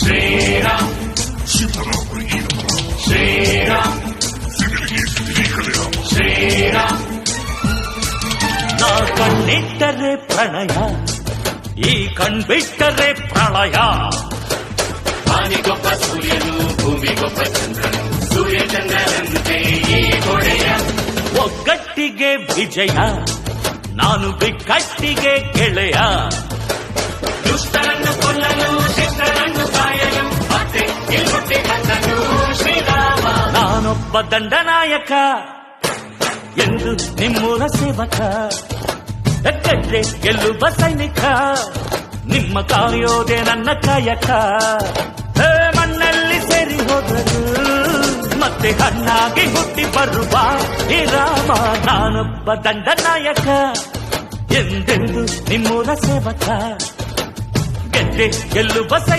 శ్రీరామ్ శ్రీరామ్ శ్రీరామ్ నా ಕಣ್ಣಿಟ್ಟರೆ ಪ್ರಣಯ ಈ ಕಣ್ಬಿಟ್ಟರೆ ಪ್ರಳಯ వాని గొప్ప సూర్యుడు భూమి గొప్ప చంద్రుడు సూర్య చంద్రనంతే ఈ గొడయ ಒಗ್ಗಟ್ಟಿಗೆ ವಿಜಯ ನಾನು ಬಿಕ್ಕಟ್ಟಿಗೆ ಗೆಳೆಯ ದುಷ್ಟರನ್ನು ನಾನೊಬ್ಬ ದಂಡನಾಯಕ ಎಂದು ನಿಮ್ಮೂರ ಸೇವಕ. ಗೆದ್ರೆ ಗೆಲ್ಲುವ ಸೈನಿಕ, ನಿಮ್ಮ ಕಾಯೋದೆ ನನ್ನ ಕಾಯಕ. ಮಣ್ಣಲ್ಲಿ ಸೇರಿ ಹೋದರು ಮತ್ತೆ ಹಣ್ಣಾಗಿ ಹುಟ್ಟಿ ಬರುವ ಈ ರಾಮ, ನಾನೊಬ್ಬ ದಂಡನಾಯಕ ಎಂದೆಂದು ನಿಮ್ಮೂರ ಸೇವಕ. ಗೆದ್ದೆ ಗೆಲ್ಲುವ